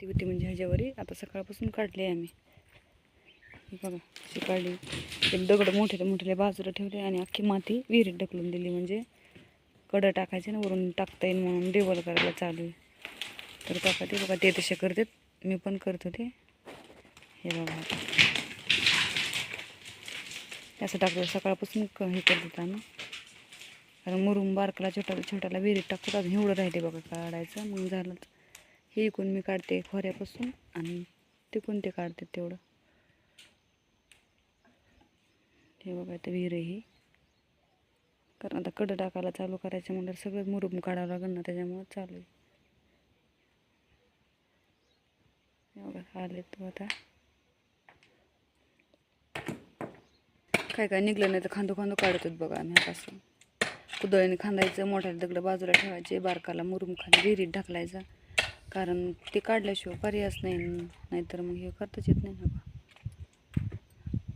ती होती म्हणजे ह्याच्यावरी. आता सकाळपासून काढली आहे आम्ही बघा अशी काढली. एक दगड मोठे मोठे बाजूला ठेवले आणि अख्खी माती विहिरीत ढकलून दिली म्हणजे कडं टाकायचे ना वरून टाकता येईल म्हणून डेवल करायला चालू आहे. तर काका ते बघा ते तसे करतात. मी पण करत होते. हे बघा असं टाकलं सकाळपासून क- हे करतात आम्ही. कारण मुरुम बारकाला छोटा छोट्याला विहिरीत टाकतो अजून एवढं राहते बघा काढायचं. मग झालं. हे इकून मी काढते खोऱ्यापासून आणि तिकून ते काढते तेवढं. हे बघा ते विहीर ही. कारण आता कडं टाकायला चालू करायचं म्हणलं सगळं मुरुम काढावं लागेल ना त्याच्यामुळं चालू आहे. बघा आले तू आता. काय काय निघलं नाही तर खांदो खांदो काढत होत बघा आम्ही आतापासून. कुदळीने खांदायचं मोठ्याला दगडं बाजूला ठेवायचे बारकाला मुरुम खाली विहिरीत ढकलायचा. कारण ते काढल्याशिवाय पर्यायच नाही नाहीतर मग हे करताच येत नाही ना बा.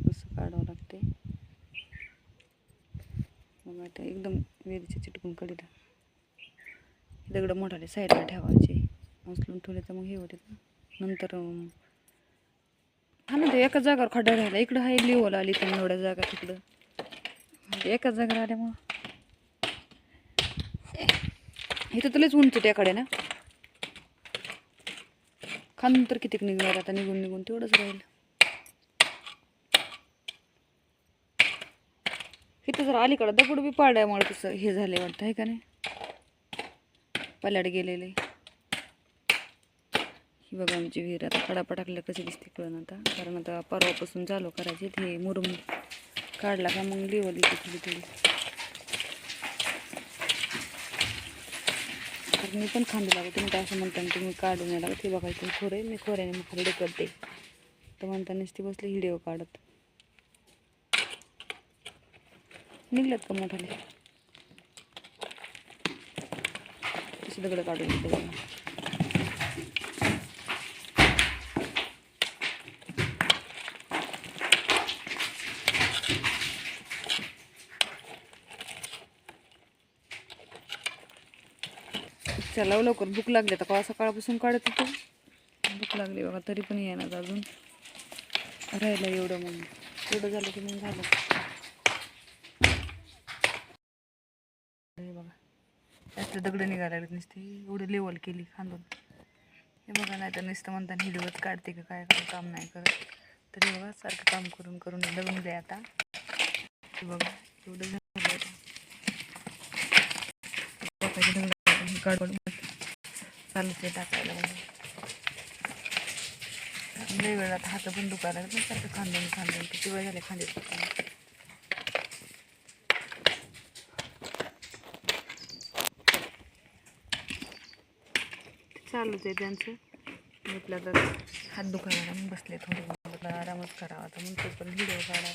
असं काढावं लागते मग आता एकदम विहिरीचे चिटकून कडीला दगडं मोठाले साईडला ठेवायचे. उचलून ठेवले तर मग हे होते नंतर हा ना ते एका जागावर खड्डा राहिला. इकडं हाय लिवल आली पण एवढ्या जागा तिकडं. एकाच जागा आल्यामुळं. इथं तुलाच उंच त्याकडे ना. खांदून तर कितीक निघणार आता? निघून निघून तेवढंच राहील. इथं जर अलीकडं दगड बी पाड्यामुळे तसं. हे झाले वाटतं आहे का नाही? पल्याड गेलेले. ही बघा आमची विहीर. आता कडापा टाकल्या कशी दिसते कळण आता. कारण आता परवापासून चालू करायचे ते मुरुम. काढला का मग लिवली तिथली थोडी थोडी. तर मी पण खांदे लागते तुम्ही काय असं म्हणता तुम्ही काढून नाही लागत ते बघायचं खोरे मी खोऱ्याने मग खाली करते तर म्हणतानाच ती बसली हिडिओ काढत. निघल्यात का मोठाले? तशी दगडं काढून घेते बघा. चला लवकर भूक लागली आता कवा सकाळपासून काढत होतो? भूक लागली बघा तरी पण येणार अजून. राहिलं एवढं मग. एवढं झालं की मग झालं. हे बघा. जास्त दगड निघायला लागले नुसते. एवढी लेवल केली खांदून. हे बघा नाही तर नुसतं म्हणताना हिडवत काढते का काय काय काम नाही करत. तरी बघा सारखं काम करून करून दगडून द्या आता. बघा एवढं झालं. गडबड. चालूच आहे टाकायला म्हणून लय वेळात हात पण दुखायला लागले सारखं खांदून खांदून. किती वेळ झाले खांदे दुखताना. चालूच आहे त्यांचं. म्हटलं तर हात दुखायला मग बसले थोडे म्हटलं आरामच करावा तर ते पण व्हिडिओ काढा